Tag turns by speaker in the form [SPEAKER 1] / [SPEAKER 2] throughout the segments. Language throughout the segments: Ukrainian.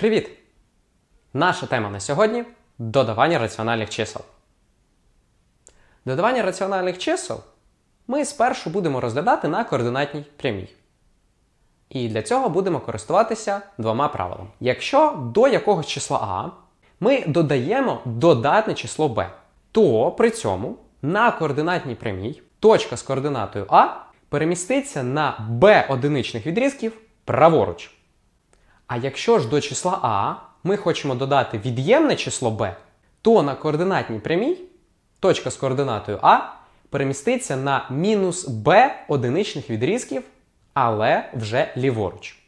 [SPEAKER 1] Привіт! Наша тема на сьогодні додавання раціональних чисел. Додавання раціональних чисел ми спершу будемо розглядати на координатній прямій. І для цього будемо користуватися двома правилами. Якщо до якогось числа А ми додаємо додатне число b, то при цьому на координатній прямій точка з координатою А переміститься на b одиничних відрізків праворуч. А якщо ж до числа А ми хочемо додати від'ємне число b, то на координатній прямій точка з координатою А переміститься на мінус b одиничних відрізків, але вже ліворуч.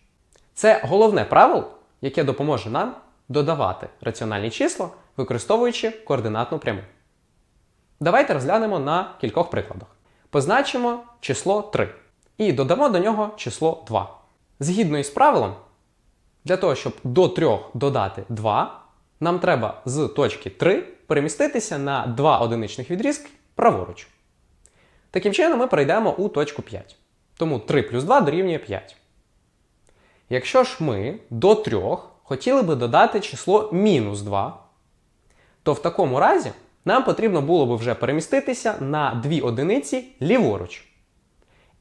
[SPEAKER 1] Це головне правило, яке допоможе нам додавати раціональні числа, використовуючи координатну пряму. Давайте розглянемо на кількох прикладах. Позначимо число 3 і додамо до нього число 2. Згідно із правилом, для того, щоб до 3 додати 2, нам треба з точки 3 переміститися на 2 одиничних відрізки праворуч. Таким чином, ми перейдемо у точку 5. Тому 3 плюс 2 дорівнює 5. Якщо ж ми до 3 хотіли би додати число мінус 2, то в такому разі нам потрібно було би вже переміститися на 2 одиниці ліворуч.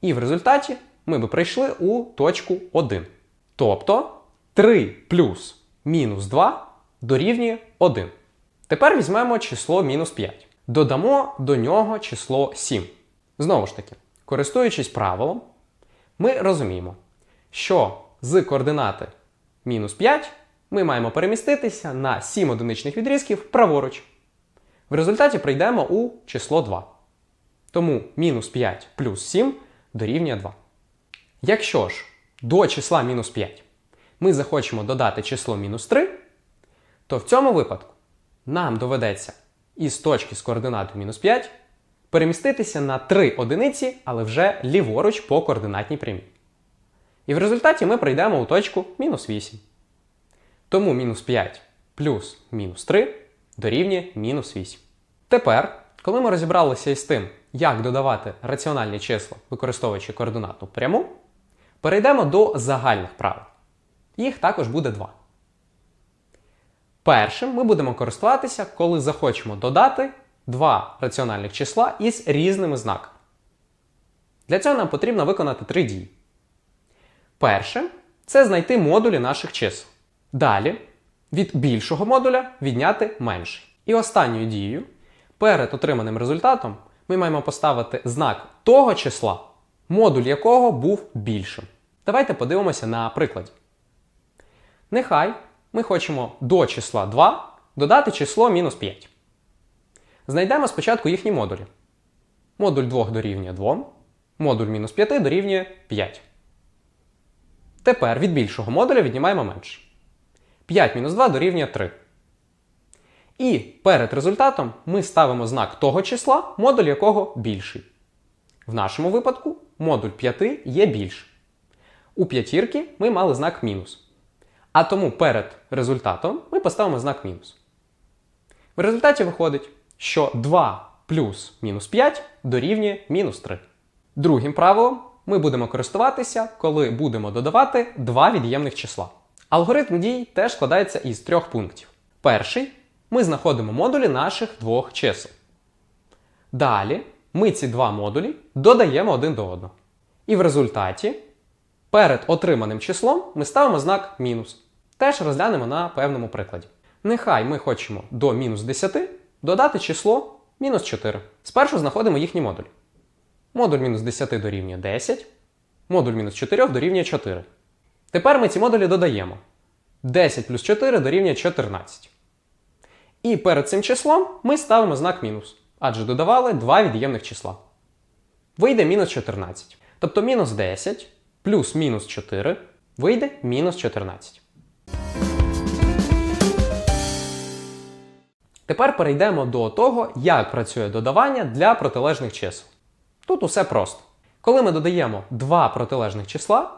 [SPEAKER 1] І в результаті ми би прийшли у точку 1. Тобто 3 плюс мінус 2 дорівнює 1. Тепер візьмемо число мінус 5. Додамо до нього число 7. Знову ж таки, користуючись правилом, ми розуміємо, що з координати мінус 5 ми маємо переміститися на 7 одиничних відрізків праворуч. В результаті прийдемо у число 2. Тому мінус 5 плюс 7 дорівнює 2. Якщо ж до числа мінус 5 ми захочемо додати число мінус 3, то в цьому випадку нам доведеться із точки з координатою мінус 5 переміститися на 3 одиниці, але вже ліворуч по координатній прямій. І в результаті ми прийдемо у точку мінус 8. Тому мінус 5 плюс мінус 3 дорівнює мінус 8. Тепер, коли ми розібралися із тим, як додавати раціональні числа, використовуючи координатну пряму, перейдемо до загальних правил. Їх також буде два. Першим ми будемо користуватися, коли захочемо додати два раціональних числа із різними знаками. Для цього нам потрібно виконати три дії. Перше це знайти модулі наших чисел. Далі від більшого модуля відняти менший. І останньою дією, перед отриманим результатом, ми маємо поставити знак того числа, модуль якого був більшим. Давайте подивимося на прикладі. Нехай ми хочемо до числа 2 додати число мінус 5. Знайдемо спочатку їхні модулі. Модуль 2 дорівнює 2, модуль мінус 5 дорівнює 5. Тепер від більшого модуля віднімаємо менше. 5 мінус 2 дорівнює 3. І перед результатом ми ставимо знак того числа, модуль якого більший. В нашому випадку модуль 5 є більший. У п'ятірки ми мали знак мінус. А тому перед результатом ми поставимо знак мінус. В результаті виходить, що 2 плюс мінус 5 дорівнює мінус 3. Другим правилом ми будемо користуватися, коли будемо додавати два від'ємних числа. Алгоритм дій теж складається із трьох пунктів. Перший ми знаходимо модулі наших двох чисел. Далі ми ці два модулі додаємо один до одного. І в результаті перед отриманим числом ми ставимо знак мінус. Теж розглянемо на певному прикладі. Нехай ми хочемо до мінус 10 додати число мінус 4. Спершу знаходимо їхні модулі. Модуль мінус 10 дорівнює 10, модуль мінус 4 дорівнює 4. Тепер ми ці модулі додаємо. 10 плюс 4 дорівнює 14. І перед цим числом ми ставимо знак мінус, адже додавали два від'ємних числа. Вийде мінус 14. Тобто мінус 10 плюс мінус 4 вийде мінус 14. Тепер перейдемо до того, як працює додавання для протилежних чисел. Тут усе просто. Коли ми додаємо два протилежних числа,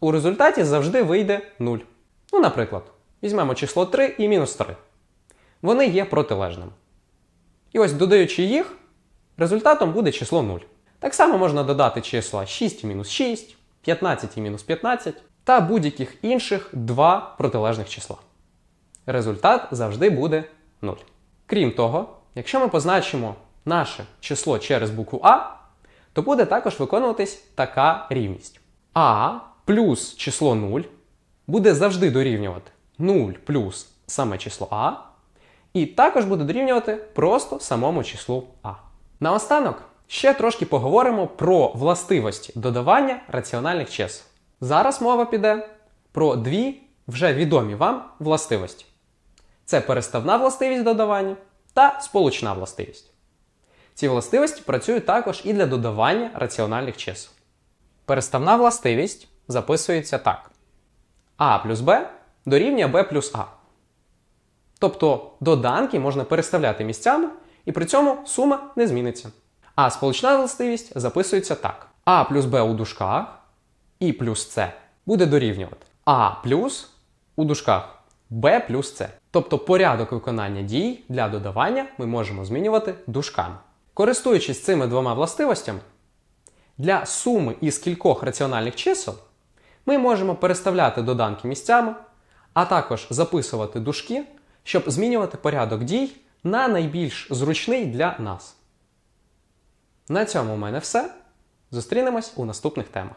[SPEAKER 1] у результаті завжди вийде 0. Ну, наприклад, візьмемо число 3 і мінус 3. Вони є протилежними. І ось додаючи їх, результатом буде число 0. Так само можна додати числа 6 і мінус 6, 15 і мінус 15 та будь-яких інших два протилежних числа. результат завжди буде 0. Крім того, якщо ми позначимо наше число через букву А, то буде також виконуватись така рівність. А плюс число 0 буде завжди дорівнювати 0 плюс саме число А, і також буде дорівнювати просто самому числу А. Наостанок ще трошки поговоримо про властивості додавання раціональних чисел. Зараз мова піде про дві вже відомі вам властивості: це переставна властивість додавання та сполучна властивість. Ці властивості працюють також і для додавання раціональних чисел. Переставна властивість записується так: а плюс b дорівнює b плюс а. Тобто доданки можна переставляти місцями, і при цьому сума не зміниться. А сполучна властивість записується так: а плюс b у дужках і плюс c буде дорівнювати а плюс у дужках b плюс c. Тобто порядок виконання дій для додавання ми можемо змінювати дужками. Користуючись цими двома властивостями, для суми із кількох раціональних чисел ми можемо переставляти доданки місцями, а також записувати дужки, щоб змінювати порядок дій на найбільш зручний для нас. На цьому в мене все. Зустрінемось у наступних темах.